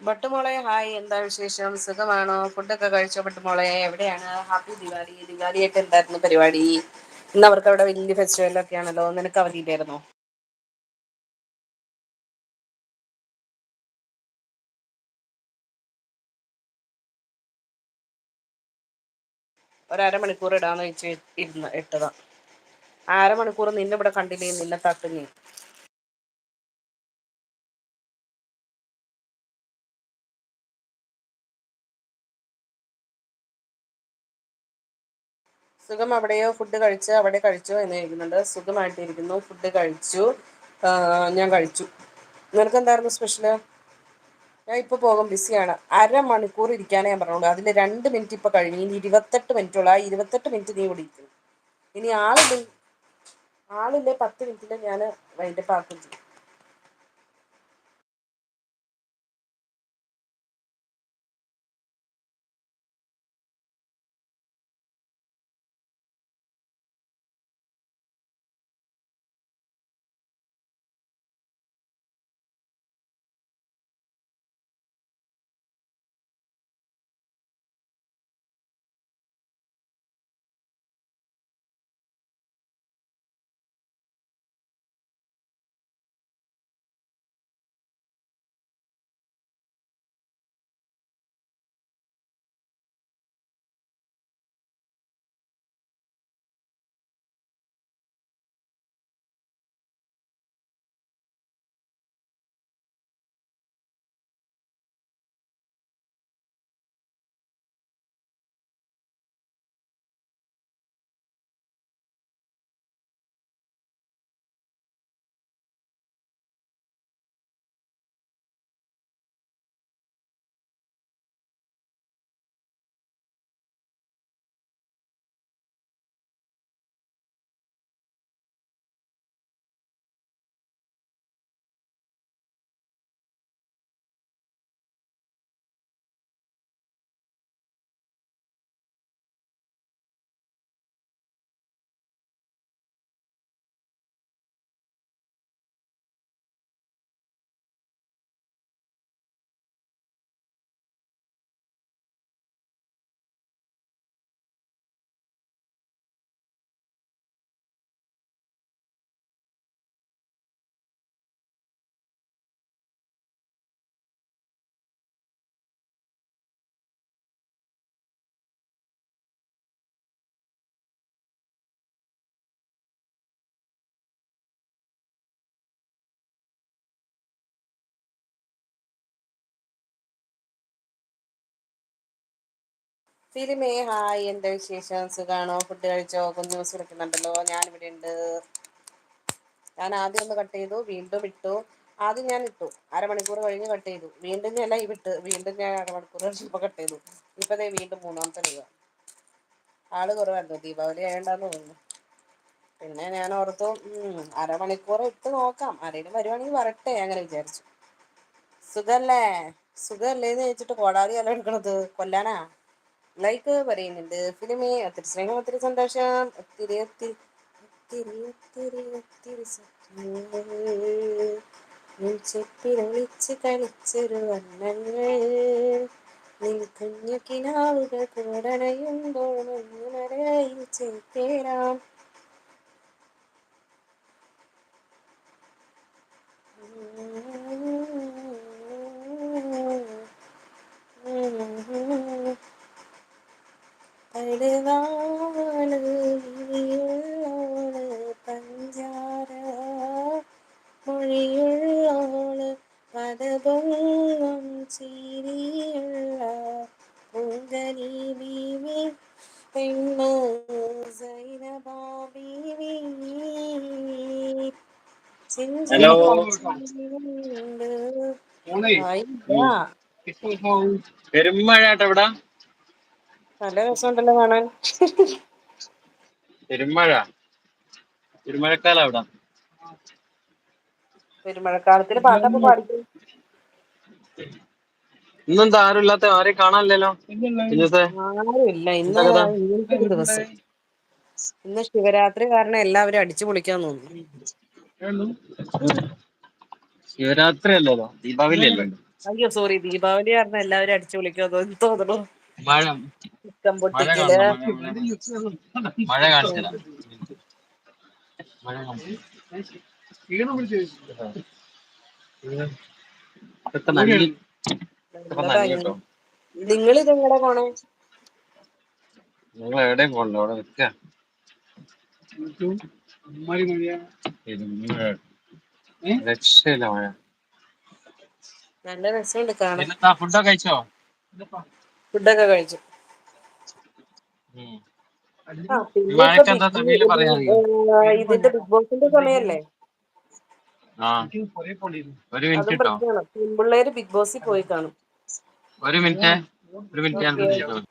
ബട്ടുമോളെ hi. എന്താ വിശേഷം? സുഖമാണോ? ഫുഡൊക്കെ കഴിച്ചോ ബട്ടുമോളെ എവിടെയാണ്? ഹാപ്പി ദിവാലി. ദിവാലി ആയിട്ട് എന്തായിരുന്നു പരിപാടി? ഇന്ന് അവർക്ക് അവിടെ വലിയ ഫെസ്റ്റിവൽ ഒക്കെ ആണല്ലോ. നിനക്ക് അവധിയില്ലായിരുന്നോ ഒരമണിക്കൂർ ഇടാന്ന് വെച്ച് ഇരുന്ന് ഇട്ടതാ. അരമണിക്കൂർ നിന്നെ ഇവിടെ കണ്ടില്ലേ? നിന്നെ തട്ടുങ്ങി സുഖം അവിടെയോ? ഫുഡ് കഴിച്ചോ? അവിടെ കഴിച്ചോ? എന്ന് ചോദിക്കുന്നുണ്ട്. സുഖമായിട്ടിരിക്കുന്നു. ഫുഡ് കഴിച്ചു. ഞാൻ കഴിച്ചു. നിനക്ക് എന്തായിരുന്നു സ്പെഷ്യൽ ഞാൻ ഇപ്പോൾ പോകും. ബിസിയാണ്. അരമണിക്കൂർ ഇരിക്കാനേ ഞാൻ പറഞ്ഞോളൂ. അതിൽ രണ്ട് മിനിറ്റ് ഇപ്പോൾ കഴിഞ്ഞു. ഇനി ഇരുപത്തെട്ട് മിനിറ്റ് ഉള്ളു. ആ ഇരുപത്തെട്ട് മിനിറ്റ് നീ ഇവിടെ ഇരിക്കും. ഇനി ആളില്ല? ആളില്ലേ? പത്ത് മിനിറ്റിൽ ഞാൻ വൈകിട്ട് ആക്കും ചെയ്യും ഫിലിമേ ഹായ് എന്താ വിശേഷം? സുഖാണോ? ഫുഡ് കഴിച്ചോ? കുഞ്ഞു ന്യൂസ് ഞാൻ ഞാനിവിടെ ഉണ്ട്. ഞാൻ ആദ്യം ഒന്ന് കട്ട് ചെയ്തു വീണ്ടും ഇട്ടു. ആദ്യം ഞാൻ ഇട്ടു. അരമണിക്കൂർ കഴിഞ്ഞ് കട്ട് ചെയ്തു. വീണ്ടും ഞാൻ ലൈവ് ഇട്ട് വീണ്ടും ഞാൻ അരമണിക്കൂർ കഴിഞ്ഞപ്പോൾ കട്ട് ചെയ്തു. ഇപ്പം ദേ വീണ്ടും മൂന്നാമത്തെ ലൈവ് ആൾ കുറവായിരുന്നു. ദീപാവലി ആയതുകൊണ്ടാന്ന് തോന്നുന്നു. പിന്നെ ഞാൻ ഓർത്തു അരമണിക്കൂർ ഇട്ട് നോക്കാം. ആരെങ്കിലും വരുവാണെങ്കിൽ വരട്ടെ അങ്ങനെ വിചാരിച്ചു. സുഖല്ലേ? സുഖല്ലേന്ന് ചോദിച്ചിട്ട് കോടാലി അല്ല എടുക്കണത്? കൊല്ലാനാ? ലൈക്ക് പറയുന്നുണ്ട്. ഫിലിമേ ഒത്തിരി സ്നേഹം ഒത്തിരി സന്തോഷം ഒത്തിരി ഒത്തിരി ഒത്തിരി ഒത്തിരി ഒത്തിരി ചെപ്പിലൊളിച്ച് കളിച്ചൊരു വർണങ്ങൾ. നിൻ കുഞ്ഞു കിനാവുകൾ ചേക്കേറാം. திருவாளு பஞ்சார மொழியுள்ளோடு மதபொங்கும் சீரியுள்ள பூங்கனி பீவி பெண்ணு சைனபா பீவி ஹலோ നല്ല രസമുണ്ടല്ലോ കാണാൻ. പെരുമഴ. പെരുമഴക്കാലം അവിടെ. പെരുമഴക്കാലത്തിന് പാട്ടൊക്കെ പാടിക്കും? ഇന്നെന്താ? ആരും ഇല്ലാത്ത ആരെയും കാണാനില്ലല്ലോ? ആരുമില്ല ഇന്ന് ഒരു ദിവസം. ഇന്ന് ശിവരാത്രി കാരണം എല്ലാവരും അടിച്ചു പൊളിക്കാൻ തോന്നുന്നു. ശിവരാത്രി അല്ലല്ലോ. ദീപാവലി അല്ലേ? അയ്യോ സോറി ദീപാവലി കാരണം എല്ലാവരും അടിച്ചു പൊളിക്കാൻ തോന്നുന്നു. മഴ മഴ കാണിച്ചില്ല. മഴ നിങ്ങൾ ഇതെങ്ങനെ പോണേ? നിങ്ങൾ എവിടെയും പോണ്ടോ അവിടെ നിൽക്കുക രക്ഷയില്ല മഴ. നല്ല രസമുണ്ട് കാണാൻ. ഫുഡൊക്കെ കഴിച്ചോ? ഫുഡൊക്കെ കഴിച്ചു. ഇതിന്റെ ബിഗ് ബോസിന്റെ സമയല്ലേ? ആ. ഒരു മിനിറ്റ് കേട്ടോ. പ്രശ്നമാണ് പെൺപിള്ളേര് ബിഗ് ബോസിൽ പോയി കാണും. ഒരു മിനിറ്റ് ഒരു മിനിറ്റ് ഞാൻ ഓക്കെ.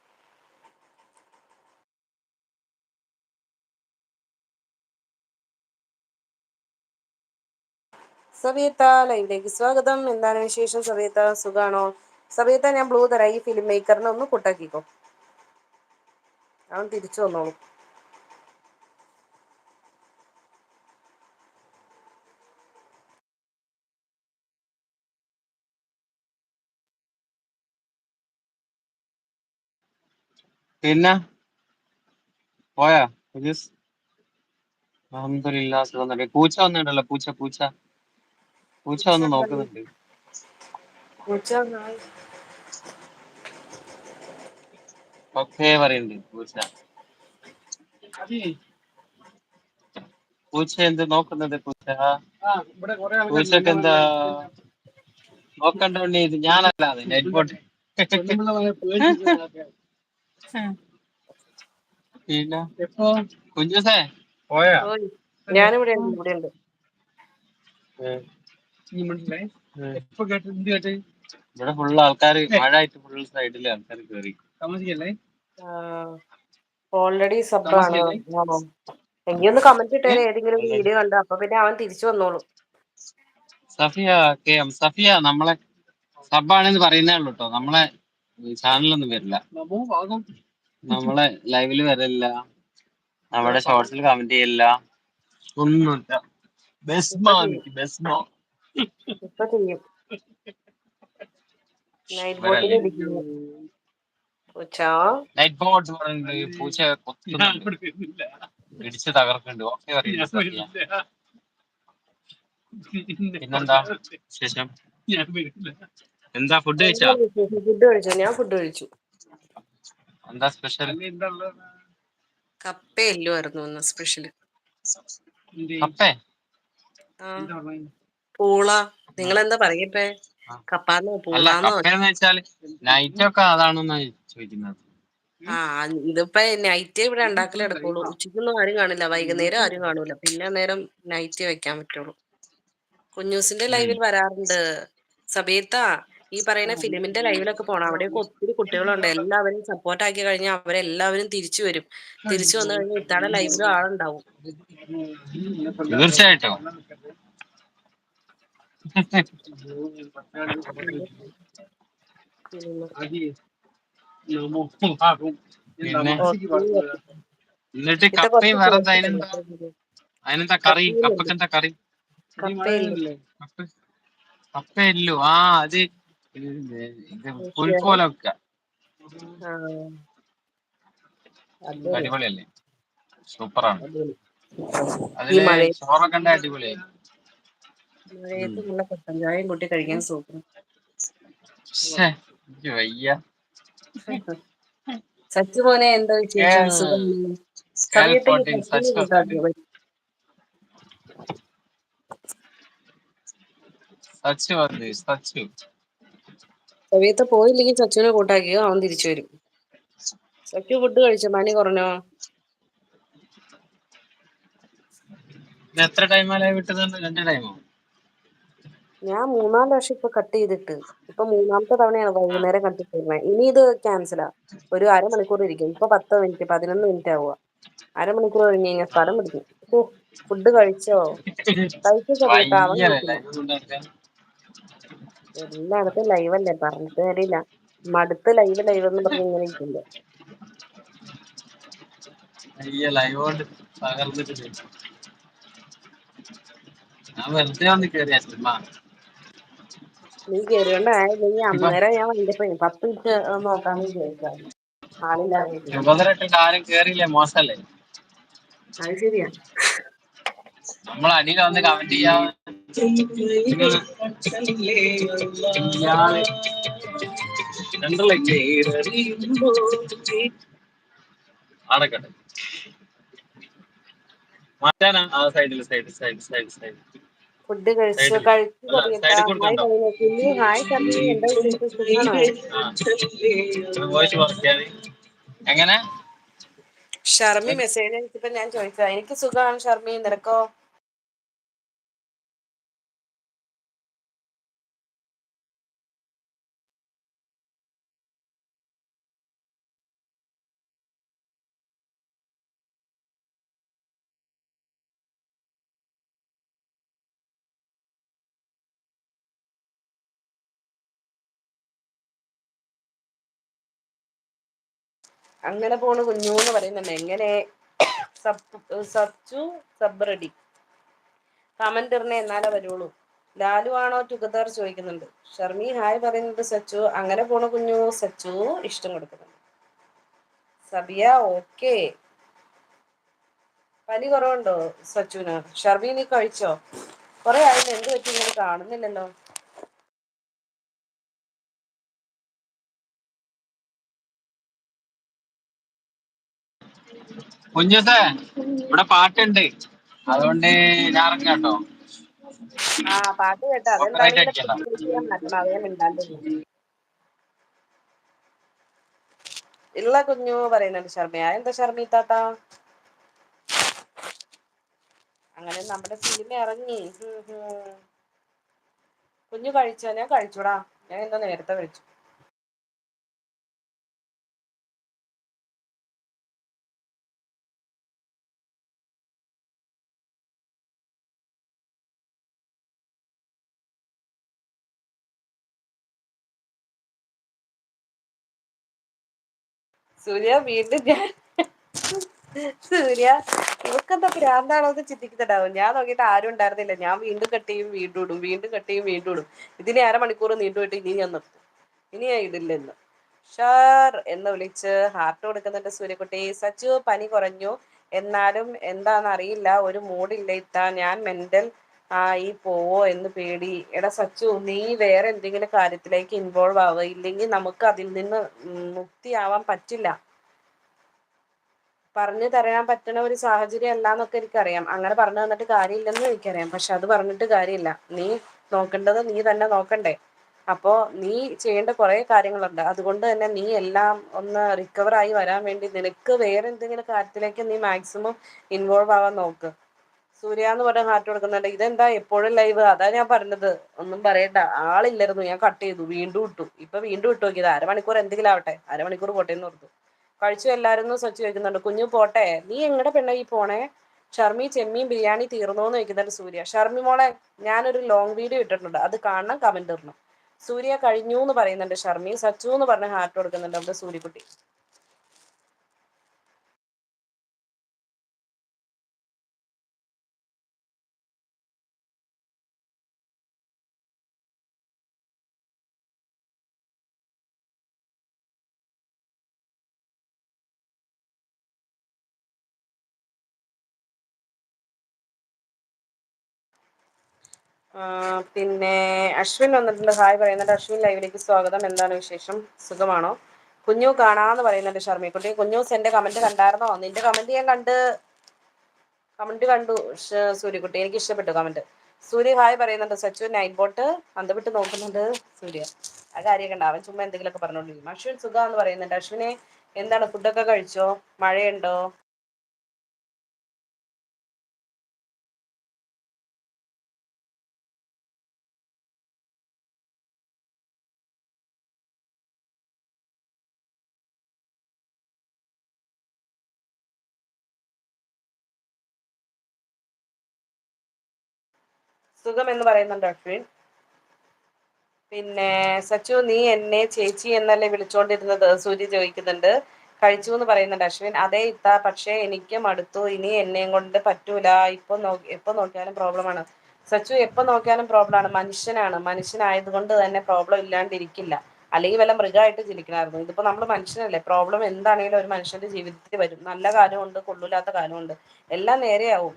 സവിയത്ത ലൈവിലേക്ക് സ്വാഗതം. എന്താണ് വിശേഷം സവിയത്ത? സുഖാണോ? സവിയത്ത ഞാൻ ബ്ലൂ തരാം. ഈ ഫിലിം മേക്കറിനെ ഒന്ന് കൂട്ടാക്കിക്കോ. അവൻ തിരിച്ചു വന്നോളൂ. പിന്നെ? പോയാ? സുഖം തന്നെ. പൂച്ച വന്നിട്ടുണ്ടല്ലോ. പൂച്ച പൂച്ച. പൂച്ച വന്ന് നോക്കുന്നുണ്ട്. പൂച്ച നായ്. ഒക്കെ പറയുന്നുണ്ട് പൂച്ച. പൂച്ച എന്ത് നോക്കുന്നത് പൂച്ച? പൂച്ചക്ക് എന്താ? നോക്കണ്ട ഉണ്ണി ഇത് ഞാനല്ല അത് നെറ്റ് ബോട്ട് പിന്നെ? കുഞ്ചുസേ? പോയാ? ഞാനിവിടെ ഇവിടെ ഉണ്ട് ഇവിടെ ഉണ്ട് ഇവിടെ ഫുള്ള് ആൾക്കാർ മഴയായിട്ട് ഫുൾ സൈഡിൽ ആൾക്കാർ കേറി. ഓൾറെഡി സബ്ബാണ് എങ്കിൽ ഒന്ന് കമന്റ് ഇട്ടേ ഏതെങ്കിലും വീഡിയോ കണ്ടോ. അപ്പൊ പിന്നെ അവൻ തിരിച്ചു വന്നോളൂ. Safiya K M. സഫിയ നമ്മളെ സബ്ബാണെന്ന് പറയുന്നേ ഉള്ളൂ ട്ടോ. നമ്മളെ ചാനലൊന്നും വരില്ല. നമ്മളെ ലൈവിൽ വരില്ല നമ്മുടെ ഷോർട്സിൽ കമന്റ് ചെയ്യില്ല ഒന്നുമില്ല. ബെസ്റ്റ് ബെസ്റ്റ് ഇപ്പൊ ചെയ്യും. നൈറ്റ് ബോട്ടിൽ പൂച്ച നൈറ്റ് ബോട്ട് പറയുന്നുണ്ട് പൂച്ച ഇടിച്ച് തകർക്കുന്നുണ്ട്. ഓക്കെ പിന്നെന്താ ശേഷം എന്താ ഫുഡ് കഴിച്ചാ? ഫുഡ് കഴിച്ചു ഞാൻ ഫുഡ് കഴിച്ചു. എന്താ സ്പെഷ്യൽ? കപ്പയല്ലുമായിരുന്നു ഒന്ന് സ്പെഷ്യൽ കപ്പേ? പൂള നിങ്ങൾ എന്താ പറയപ്പേ കപ്പാന്നോ അല്ല പൂളാന്നോ കപ്പയെന്ന് വെച്ചാൽ നൈറ്റ് ഒക്കെ അതാണെന്നാ ചോദിക്കുന്നത്. ആ ഇതിപ്പോ നൈറ്റ് ഇവിടെ ഉണ്ടാക്കൽ എടുക്കുള്ളൂ. ഉച്ചക്കൊന്നും ആരും കാണില്ല. വൈകുന്നേരം ആരും കാണൂല പിന്നെ നേരം നൈറ്റ് വെക്കാൻ പറ്റുള്ളൂ. കുഞ്ഞൂസിന്റെ ലൈവിൽ വരാറുണ്ട്. സബീത്ത ഈ പറയുന്ന ഫിലിമിന്റെ ലൈവിലൊക്കെ പോണം. അവിടെയൊക്കെ ഒത്തിരി കുട്ടികളുണ്ട്. എല്ലാവരും സപ്പോർട്ട് ആക്കി കഴിഞ്ഞാൽ അവരെല്ലാവരും തിരിച്ചു വരും. തിരിച്ചു വന്നു കഴിഞ്ഞാൽ ഇത്താടെ ലൈവിലും ആളുണ്ടാവും. തീർച്ചയായിട്ടും. എന്നിട്ട് കപ്പയും വേറെ അതിനെന്താ? അതിനെന്താ കറി? കപ്പക്ക് എന്താ കറി? കപ്പയില്ലേ കപ്പ കപ്പയല്ലോ. ആ അത് പുൽക്കോല വെക്ക അടിപൊളിയല്ലേ? സൂപ്പറാണ്. അതിൽ ചോറൊക്കെ അടിപൊളിയായിരുന്നു അടിപൊളിയായി മഴയത്ത് നല്ല കട്ടൻ ചായയും കൂട്ടി കഴിക്കാൻ സൂപ്പർ വയ്യ. സച്ചു മോനെ എന്താ സച്ച്. പോയില്ലെങ്കിൽ സച്ചുവിനെ കൂട്ടാക്കിയോ അവൻ തിരിച്ചു വരും. സച്ചു ഫുഡ് കഴിച്ചോ? മണി കുറഞ്ഞോ? എത്ര ടൈമാലായി വിട്ടത് രണ്ട് ടൈമോ ഞാൻ മൂന്നാൽ ലക്ഷം ഇപ്പൊ കട്ട് ചെയ്തിട്ട്. ഇപ്പൊ മൂന്നാമത്തെ തവണയാണ് വൈകുന്നേരം കട്ട് ചെയ്യുന്നത്. ഇനി ഇത് ക്യാൻസലാ ഒരു അരമണിക്കൂർ ഇരിക്കും. ഇപ്പൊ പത്ത് മിനിറ്റ് പതിനൊന്ന് മിനിറ്റ് ആവുക. അരമണിക്കൂർ കഴിഞ്ഞ് കഴിഞ്ഞാൽ സ്ഥലം പിടിക്കും. ഫുഡ് കഴിച്ചോ? കഴിച്ചോ അവൻ എല്ലായിടത്തും ലൈവ് അല്ലേ? പറഞ്ഞിട്ട് കാര്യമില്ല. മടുത്ത് ലൈവ് ലൈവ് എന്ന് പറഞ്ഞ് ഇങ്ങനെ ഇരിക്കില്ല ഞാൻ വെറുതെ വന്ന് കയറിയാ നീ കേറിയോണ്ടായില്ലെങ്കി നീ അന്നേരം ഞാൻ ചെയ്യും പത്ത് മിനിറ്റ് നോക്കാന്ന് വിചാരിച്ചായിരുന്നു ആളില്ലായിരുന്നെങ്കിൽ ഉപദ്രവിച്ചിട്ട് ആരും കേറിയില്ലേ? മോശല്ലേ? അത് ശരിയാ. നമ്മൾ അടിയിൽ വന്ന് കമന്റ് ചെയ്യാ അടക്കട്ടെ മാറ്റാനാ? ആ സൈഡിൽ side side side side food കഴിച്ചു കഴിച്ചു ഹായ് എന്താ എങ്ങനെ? ഷർമി മെസ്സേജ് അയച്ചപ്പോ ഞാൻ ചോദിച്ചതാ എനിക്ക് സുഖമാണ് ഷർമി നിനക്കോ? അങ്ങനെ പോണ കുഞ്ഞു എന്ന് പറയുന്നുണ്ട്. എങ്ങനെ sub Sachu sub ready. Comment എന്നാലേ വരുള്ളൂ. ലാലു ആണോ ടുഗദർ ചോദിക്കുന്നുണ്ട്. ഷർമി ഹായ് പറയുന്നത് സച്ചു. അങ്ങനെ പോണ കുഞ്ഞു. സച്ചു ഇഷ്ടം കൊടുക്കുന്നുണ്ട്. സബിയ ഓക്കെ. പനി കുറവുണ്ടോ സച്ചുവിന്? ഷർമി നീ കഴിച്ചോ? കുറെ ആയില്ല? എന്ത് പറ്റി? ഇങ്ങനെ കാണുന്നില്ലല്ലോ. കുഞ്ഞുസേ ഇവിടെ പാട്ടുണ്ട്. അതുകൊണ്ട് ഞാൻ ഇറങ്ങാം കേട്ടോ. ആ പാട്ട് കേട്ടോ. അടിക്കണ്ട ഇള്ള കുഞ്ഞു പറയുന്നുണ്ട് ശർമ്മയാ എന്താ ശർമ്മ താത്ത? അങ്ങനെ നമ്മുടെ സിനിമ ഇറങ്ങി. ഹും ഹും. കുഞ്ഞു കഴിച്ചോ? ഞാൻ കഴിച്ചൂടാ. ഞാൻ എന്താ നേരത്തെ കഴിച്ചു സൂര്യ വീണ്ടും ഞാൻ സൂര്യ ഇവക്കെന്താ ഭ്രാന്താണോ എന്ന് ചിന്തിക്കുന്നുണ്ടാവും. ഞാൻ നോക്കിയിട്ട് ആരും ഉണ്ടായിരുന്നില്ല. ഞാൻ വീണ്ടും കട്ട് ചെയ്യും വീണ്ടും ഇടും. വീണ്ടും കട്ട് ചെയ്യും വീണ്ടും ഇടും. ഇതിനെ അരമണിക്കൂർ നീണ്ടുപോയിട്ട് ഇനി ഞാൻ നിർത്തും. ഇനി ഞാൻ ഇടില്ലെന്ന് ഷാർ എന്ന് വിളിച്ച് ഹാർട്ട് കൊടുക്കുന്നുണ്ട് സൂര്യക്കുട്ടി. സച്ചു പനി കുറഞ്ഞു. എന്നാലും എന്താണെന്ന് അറിയില്ല. ഒരു മൂഡില്ല ഇത്ത. ഞാൻ മെന്റൽ ആയി പോവോ എന്ന് പേടി. എടാ സച്ചു നീ വേറെ എന്തെങ്കിലും കാര്യത്തിലേക്ക് ഇൻവോൾവ് ആവുക. ഇല്ലെങ്കിൽ നമുക്ക് അതിൽ നിന്ന് മുക്തി മുക്തിയാവാൻ പറ്റില്ല. പറഞ്ഞു തരാൻ പറ്റുന്ന ഒരു സാഹചര്യം അല്ല എന്നൊക്കെ എനിക്കറിയാം. അങ്ങനെ പറഞ്ഞു തന്നിട്ട് കാര്യമില്ലെന്ന് എനിക്കറിയാം. പക്ഷെ അത് പറഞ്ഞിട്ട് കാര്യമില്ല. നീ നോക്കേണ്ടത് നീ തന്നെ നോക്കണ്ടേ. അപ്പോ നീ ചെയ്യേണ്ട കുറെ കാര്യങ്ങളുണ്ട്. അതുകൊണ്ട് തന്നെ നീ എല്ലാം ഒന്ന് റിക്കവർ ആയി വരാൻ വേണ്ടി നിനക്ക് വേറെ എന്തെങ്കിലും കാര്യത്തിലേക്ക് നീ മാക്സിമം ഇൻവോൾവ് ആവാൻ നോക്ക്. സൂര്യ എന്ന് പറഞ്ഞ ഹാർട്ട് കൊടുക്കുന്നുണ്ട്. ഇതെന്താ എപ്പോഴും ലൈവ് അതാ ഞാൻ പറഞ്ഞത്. ഒന്നും പറയണ്ട. ആളില്ലായിരുന്നു. ഞാൻ കട്ട് ചെയ്തു. വീണ്ടും ഇട്ടു. ഇപ്പൊ വീണ്ടും ഇട്ടു നോക്കിയത്. അരമണിക്കൂർ എന്തെങ്കിലും ആവട്ടെ. അരമണിക്കൂർ പോട്ടെ എന്ന് ഓർത്തു. കഴിച്ചു എല്ലാവരും സ്വച്ച് ചോദിക്കുന്നുണ്ട്. കുഞ്ഞു പോട്ടെ. നീ എങ്ങടെ പെണ്ണ ഈ പോണേ? ഷർമി ചെമ്മീൻ ബിരിയാണി തീർന്നോന്ന് ചോദിക്കുന്നുണ്ട് സൂര്യ. ഷർമി മോളെ ഞാനൊരു ലോങ് വീഡിയോ ഇട്ടിട്ടുണ്ട്. അത് കാണണം കമന്റ് ഇടണം. സൂര്യ കഴിഞ്ഞു എന്ന് പറയുന്നുണ്ട്. ഷർമി സച്ചു എന്ന് പറഞ്ഞ ഹാർട്ട് കൊടുക്കുന്നുണ്ട് നമ്മുടെ സൂര്യക്കുട്ടി. പിന്നെ അശ്വിൻ വന്നിട്ടുണ്ട്. ഹായ് പറയുന്നുണ്ട്. അശ്വിൻ ലൈവിലേക്ക് സ്വാഗതം. എന്താണ് വിശേഷം? സുഖമാണോ? കുഞ്ഞു കാണാന്ന് പറയുന്നുണ്ട് ഷർമിക്കുട്ടി കുഞ്ഞു എന്റെ കമന്റ് കണ്ടായിരുന്നോ? നിന്റെ കമന്റ് ഞാൻ കണ്ട് കമന്റ് കണ്ടു. സൂര്യക്കുട്ടി എനിക്ക് ഇഷ്ടപ്പെട്ടു കമന്റ് സൂര്യ ഹായ് പറയുന്നുണ്ട്. സച്ചു നൈറ്റ് ബോട്ട് അന്ത വിട്ട് നോക്കുന്നുണ്ട് സൂര്യ. ആ കാര്യമൊക്കെ ഉണ്ട്. അവൻ ചുമ്മാ എന്തെങ്കിലുമൊക്കെ പറഞ്ഞോണ്ടിരിക്കും അശ്വിൻ സുഖം എന്ന് പറയുന്നുണ്ട്. അശ്വിനെ എന്താണ് ഫുഡൊക്കെ കഴിച്ചോ? മഴയുണ്ടോ? സുഖം എന്ന് പറയുന്നുണ്ട് അശ്വിൻ. പിന്നെ സച്ചു നീ എന്നെ ചേച്ചി എന്നല്ലേ വിളിച്ചോണ്ടിരുന്നത്? സൂര്യ ചോദിക്കുന്നുണ്ട്. കഴിച്ചു എന്ന് പറയുന്നുണ്ട് അശ്വിൻ. അതേ ഇത്ത പക്ഷേ എനിക്ക് മടുത്തു ഇനി എന്നെയും കൊണ്ട് പറ്റൂല. ഇപ്പൊ നോക്കി എപ്പൊ നോക്കിയാലും പ്രോബ്ലം ആണ്. സച്ചു എപ്പൊ നോക്കിയാലും പ്രോബ്ലം ആണ്. മനുഷ്യനാണ്. മനുഷ്യനായത് കൊണ്ട് തന്നെ പ്രോബ്ലം ഇല്ലാണ്ടിരിക്കില്ല. അല്ലെങ്കിൽ വല്ല മൃഗമായിട്ട് ജനിക്കണമായിരുന്നു ഇതിപ്പോ നമ്മൾ മനുഷ്യനല്ലേ? പ്രോബ്ലം എന്താണെങ്കിലും ഒരു മനുഷ്യന്റെ ജീവിതത്തിൽ വരും. നല്ല കാലമുണ്ട് കൊള്ളില്ലാത്ത കാലമുണ്ട് എല്ലാം നേരെയാവും.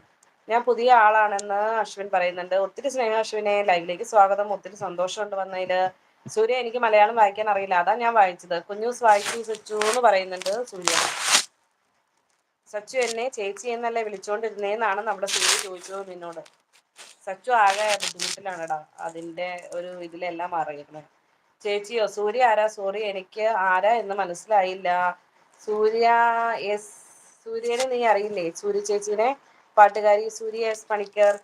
ഞാൻ പുതിയ ആളാണെന്ന് അശ്വിൻ പറയുന്നുണ്ട്. ഒത്തിരി സ്നേഹം അശ്വിനെ. ലൈവിലേക്ക് സ്വാഗതം. ഒത്തിരി സന്തോഷമുണ്ട് വന്നതിൽ. സൂര്യ എനിക്ക് മലയാളം വായിക്കാൻ അറിയില്ല. അതാ ഞാൻ വായിച്ചത്. കുഞ്ഞൂസ് വായിച്ചു സച്ചു എന്ന് പറയുന്നുണ്ട് സൂര്യ. സച്ചു എന്നെ ചേച്ചി എന്നല്ലേ വിളിച്ചോണ്ടിരുന്നേന്നാണ് നമ്മുടെ സൂര്യ ചോദിച്ചത് നിന്നോട്. സച്ചു ആകെ ബുദ്ധിമുട്ടിലാണെടാ. അതിന്റെ ഒരു ഇതിലെല്ലാം അറിയുന്നത് ചേച്ചിയോ സൂര്യ ആരാ? സോറി എനിക്ക് ആരാ എന്ന് മനസ്സിലായില്ല. സൂര്യ എസ് സൂര്യനെ നീ അറിയില്ലേ? സൂര്യ ചേച്ചീനെ? പാട്ടുകാരി Surya S Panicker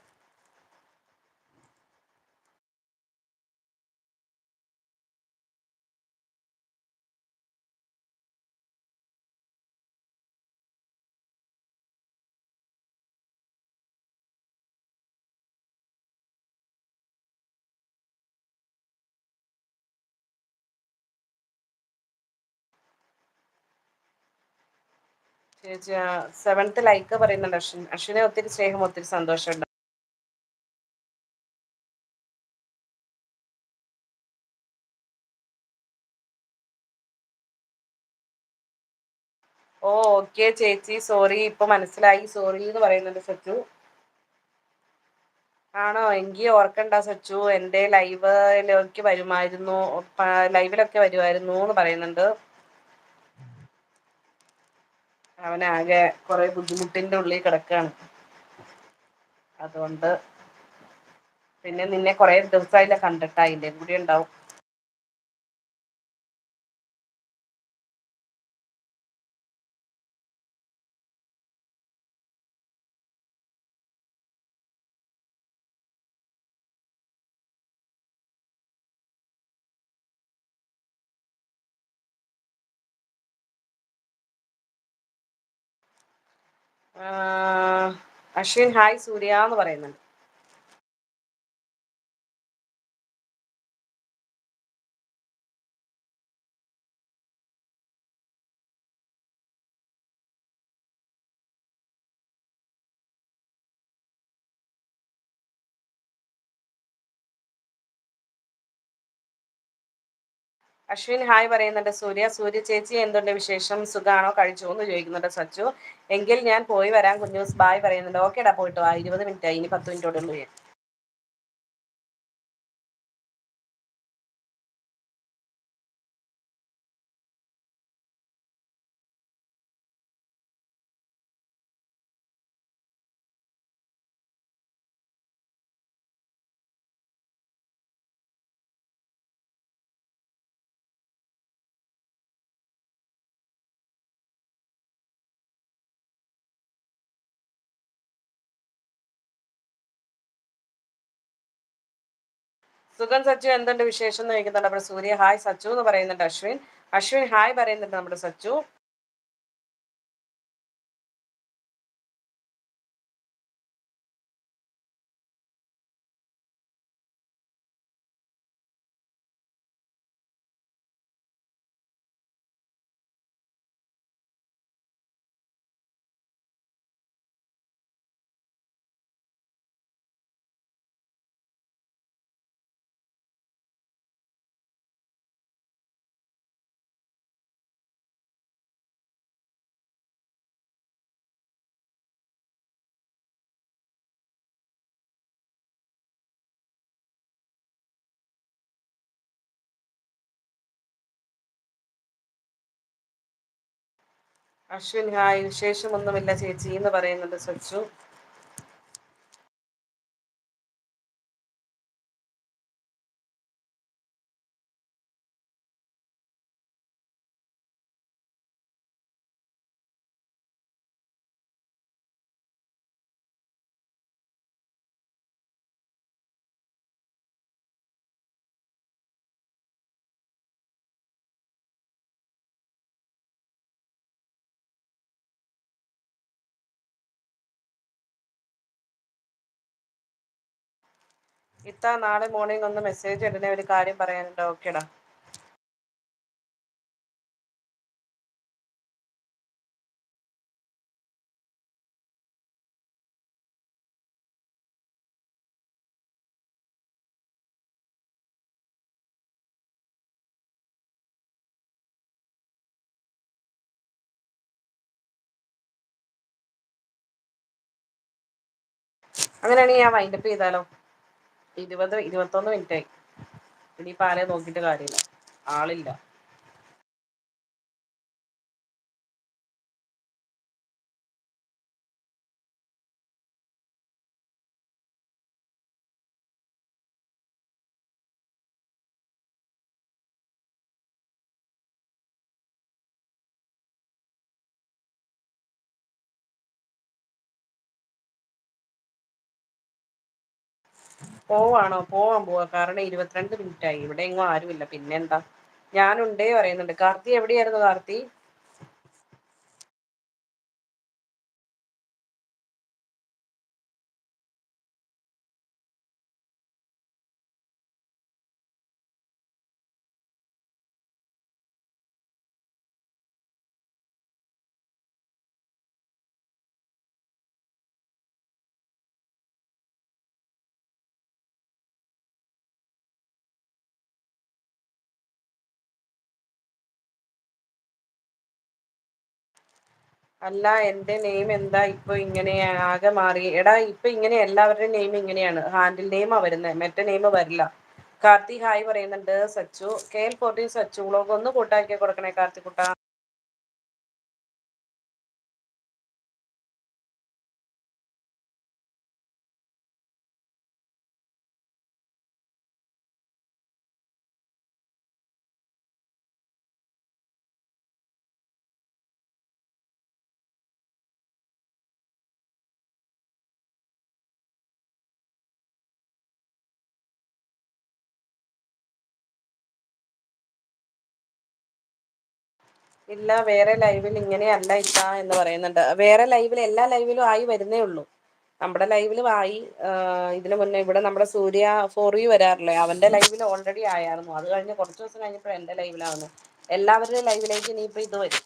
seventh like പറയുന്നുണ്ട് അശ്വിൻ. അശ്വിനെ ഒത്തിരി സ്നേഹം ഒത്തിരി സന്തോഷമുണ്ട് ഓ ഓക്കെ ചേച്ചി. സോറി ഇപ്പൊ മനസ്സിലായി. സോറി എന്ന് പറയുന്നുണ്ട് സച്ചു. ആണോ? എങ്കി ഓർക്കണ്ട സച്ചു. എന്റെ ലൈവിലേക്ക് വരുമായിരുന്നു. ലൈവിലൊക്കെ വരുമായിരുന്നു എന്ന് പറയുന്നുണ്ട്. അവനാകെ കുറെ ബുദ്ധിമുട്ടിന്റെ ഉള്ളിൽ കിടക്കാണ്. അതുകൊണ്ട് പിന്നെ നിന്നെ കുറെ ദിവസമായില്ല കണ്ടിട്ടായില്ലേ കൂടി ഉണ്ടാവും. അശ്വിൻ ഹായ് സൂര്യ എന്ന് പറയുന്നുണ്ട്. അശ്വിൻ ഹായ് പറയുന്നുണ്ട്. സൂര്യ സൂര്യ ചേച്ചി എന്തുണ്ട് വിശേഷം? സുഖാണോ? കഴിച്ചോ എന്ന് ചോദിക്കുന്നുണ്ട് സച്ചു എങ്കിൽ ഞാൻ പോയി വരാം കുഞ്ഞൂസ്. ബായ് പറയുന്നുണ്ട്. ഓക്കേടാ പോയിട്ട് വാ. ഇരുപത് മിനിറ്റ് ആയി ഇനി പത്ത് മിനിറ്റോടെ ഉള്ളൂ ഞാൻ. സുഖം സച്ചു എന്തുണ്ട് വിശേഷം എന്ന് ചോദിക്കുന്നുണ്ട്. നമ്മുടെ സൂര്യ ഹായ് സച്ചു എന്ന് പറയുന്നുണ്ട് അശ്വിൻ. അശ്വിൻ ഹായ് പറയുന്നുണ്ട് നമ്മുടെ സച്ചു. അശ്വിൻ ഹായ് വിശേഷമൊന്നുമില്ല ചേച്ചി എന്ന് പറയുന്നുണ്ട് സച്ചു. എടുത്താ നാളെ മോർണിംഗ് ഒന്ന് മെസ്സേജ് ഇടണേ ഒരു കാര്യം പറയാനുണ്ടോ? ഓക്കേടാ. അങ്ങനെയാണെങ്കിൽ ഞാൻ വൈൻഡപ്പ് ചെയ്താലോ? ഇരുപത് ഇരുപത്തൊന്ന് മിനിറ്റായി ഇനിയിപ്പോൾ ആരേം നോക്കിയിട്ട് കാര്യല്ല ആളില്ല. പോവാണോ? പോവാൻ പോവാ. കാരണം ഇരുപത്തിരണ്ട് മിനിറ്റ് ആയി. ഇവിടെ എങ്ങും ആരുമില്ല. പിന്നെന്താ? ഞാനുണ്ടേ പറയുന്നുണ്ട്. കാർത്തി എവിടെയായിരുന്നു കാർത്തി? അല്ല എന്റെ നെയിം എന്താ? ഇപ്പൊ ഇങ്ങനെ ആകെ മാറി. എടാ ഇപ്പൊ ഇങ്ങനെ എല്ലാവരുടെയും നെയിം ഇങ്ങനെയാണ്. ഹാൻഡിൽ നെയിമാ വരുന്നത് മറ്റേ നെയിം വരില്ല. കാർത്തി ഹായ് പറയുന്നുണ്ട്. Sachu. K L fourteen Sachu. Vlog ഒന്ന് കൂട്ടാക്കി കൊടുക്കണേ കാർത്തി കാർത്തിക്കുട്ട ഇല്ല വേറെ ലൈവിൽ ഇങ്ങനെയല്ല ഇല്ല എന്ന് പറയുന്നുണ്ട്. വേറെ ലൈവിൽ എല്ലാ ലൈവിലും ആയി വരുന്നേ ഉള്ളൂ. നമ്മുടെ ലൈവിലും ആയി ഇതിനു മുന്നേ ഇവിടെ നമ്മുടെ സൂര്യ ഫോർ യു വരാറില്ലേ? അവന്റെ ലൈവിൽ ഓൾറെഡി ആയായിരുന്നു. അത് കഴിഞ്ഞ് കുറച്ച് ദിവസം കഴിഞ്ഞപ്പോൾ എന്റെ ലൈവിലാവുന്നു. എല്ലാവരുടെയും ലൈവിലേക്ക് ഇനിയിപ്പോ ഇത് വരും.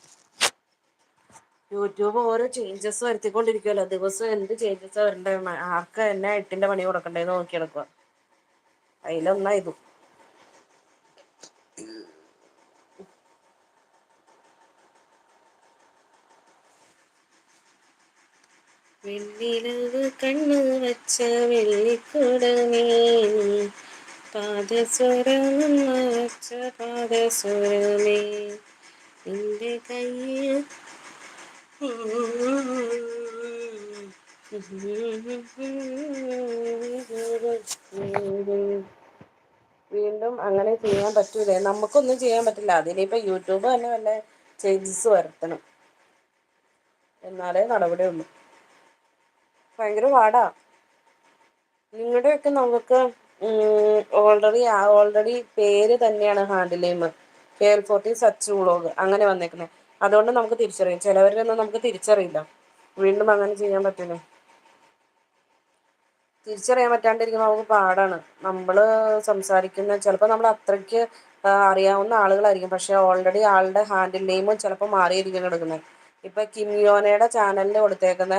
യൂട്യൂബ് ഓരോ ചേഞ്ചസ് വരുത്തിക്കൊണ്ടിരിക്കുവല്ലോ. ദിവസം എന്ത് ചേഞ്ചസ് വരണ്ടേ? ആർക്ക് എന്നെ എട്ടിന്റെ പണി കൊടുക്കണ്ടേന്ന് നോക്കി നടക്കുക അതിലൊന്നാ ഇതും. വെണ്ണിലവ് കണ്ണു വച്ച വെള്ളിക്കുടമേ. പാദസ്വരം വച്ച പാദസ്വരമേ. നിന്റെ കയ്യിൽ വീണ്ടും അങ്ങനെ ചെയ്യാൻ പറ്റൂലേ? നമുക്കൊന്നും ചെയ്യാൻ പറ്റില്ല. അതിനിപ്പോ യൂട്യൂബ് തന്നെ വല്ല ചേഞ്ചസ് വരുത്തണം. എന്നാലേ നടപടി ഉള്ളൂ ഭയങ്കര പാടാ. നിങ്ങളുടെയൊക്കെ നമുക്ക് ഓൾറെഡി ഓൾറെഡി പേര് തന്നെയാണ് handle name. K L forty Sach vlog അങ്ങനെ വന്നേക്കുന്നത് അതുകൊണ്ട് നമുക്ക് തിരിച്ചറിയാം. ചിലവരൊന്നും നമുക്ക് തിരിച്ചറിയില്ല. വീണ്ടും അങ്ങനെ ചെയ്യാൻ പറ്റില്ല തിരിച്ചറിയാൻ പറ്റാണ്ടിരിക്കുമ്പോൾ നമുക്ക് പാടാണ്. നമ്മൾ സംസാരിക്കുന്ന ചിലപ്പോൾ നമ്മൾ അത്രയ്ക്ക് അറിയാവുന്ന ആളുകളായിരിക്കും. പക്ഷേ ഓൾറെഡി ആളുടെ ഹാൻഡിൽ നെയിമും ചിലപ്പോൾ മാറിയിരിക്കും കിടക്കുന്നത് ഇപ്പൊ കിമിയോനയുടെ ചാനലിൽ കൊടുത്തേക്കുന്ന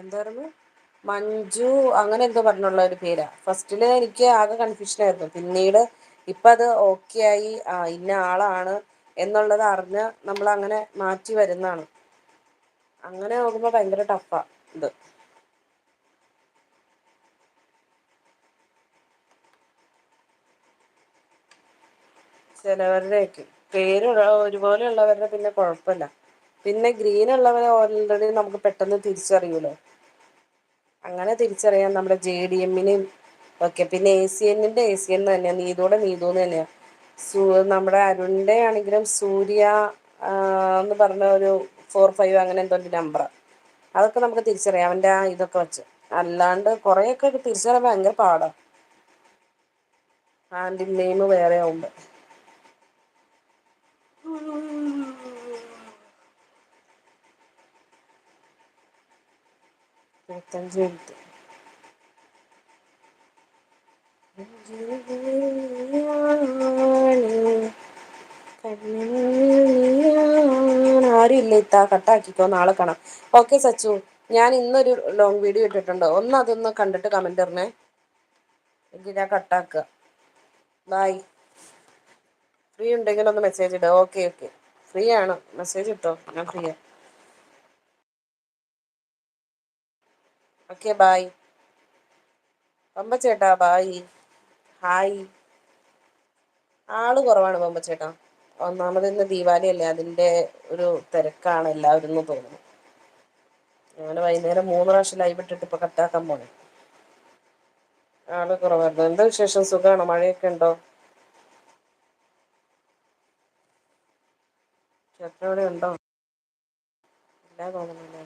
എന്തായിരുന്നു മഞ്ജു അങ്ങനെ എന്തോ പറഞ്ഞുള്ള ഒരു പേരാ. ഫസ്റ്റിൽ എനിക്ക് ആകെ കൺഫ്യൂഷൻ ആയിരുന്നു. പിന്നീട് ഇപ്പൊ അത് ഓക്കെ ആയി ആ ഇന്ന ആളാണ് എന്നുള്ളത് അറിഞ്ഞ് നമ്മൾ അങ്ങനെ മാറ്റി വരുന്നതാണ്. അങ്ങനെ നോക്കുമ്പോൾ ഭയങ്കര ടഫാ ഇത്. ചിലവരുടെയൊക്കെ പേര് ഒരുപോലെയുള്ളവരുടെ പിന്നെ കുഴപ്പമില്ല. പിന്നെ ഗ്രീൻ ഉള്ളവരെ ഓൾറെഡി നമുക്ക് പെട്ടെന്ന് തിരിച്ചറിയൂലോ. അങ്ങനെ തിരിച്ചറിയാൻ നമ്മുടെ ജെ ഡി എമ്മിനെയും ഒക്കെ പിന്നെ എ സി എന്നിന്റെ എ സി എൻ തന്നെയാണ് നീതോടെ നീതു എന്ന് തന്നെയാണ് സൂ നമ്മുടെ അരുണിന്റെ ആണെങ്കിലും സൂര്യ എന്ന് പറഞ്ഞ ഒരു ഫോർ ഫൈവ് അങ്ങനെ എന്തോ നമ്പർ അതൊക്കെ നമുക്ക് തിരിച്ചറിയാം അവന്റെ ആ ഇതൊക്കെ വെച്ച്. അല്ലാണ്ട് കുറേയൊക്കെ തിരിച്ചറിയാൻ ഭയങ്കര പാടാ. ഹാൻഡിൽ നെയിം വേറെ ആവുമ്പോ. ഇരുപത്തഞ്ച് മിനിറ്റ് ആരും ഇത്താ കട്ടാക്കിക്കോ നാളെ കാണാം. ഓക്കെ സച്ചു. ഞാൻ ഇന്നൊരു ലോങ് വീഡിയോ ഇട്ടിട്ടുണ്ട്. ഒന്ന് അതൊന്ന് കണ്ടിട്ട് കമന്റ് ഇടണേ. എങ്കിൽ ഞാൻ കട്ടാക്കുക. ബായ് ഫ്രീ ഉണ്ടെങ്കിൽ ഒന്ന് മെസ്സേജ് ഇടുക ഓക്കെ ഓക്കെ ഫ്രീ ആണ്. മെസ്സേജ് ഇട്ടോ? ഞാൻ ഫ്രീ ഓക്കെ ബൈ പമ്പച്ചേട്ടാ ബായ് ഹായ് ആൾ കുറവാണ് പമ്പച്ചേട്ടാ. ഒന്നാമത് ഇന്ന് ദീപാവലി അല്ലേ അതിന്റെ ഒരു തിരക്കാണ് എല്ലാവരും എന്ന് തോന്നുന്നു. ഞാൻ വൈകുന്നേരം മൂന്ന് പ്രാവശ്യം ലൈവ് ഇട്ടിട്ട് ഇപ്പൊ കട്ടാക്കാൻ പോണേ. ആൾ കുറവായിരുന്നു. എന്താ വിശേഷം? സുഖമാണോ മഴയൊക്കെ ഉണ്ടോ? ചേട്ടൻ ഇവിടെ ഉണ്ടോ? ഇല്ല തോന്നുന്നില്ലേ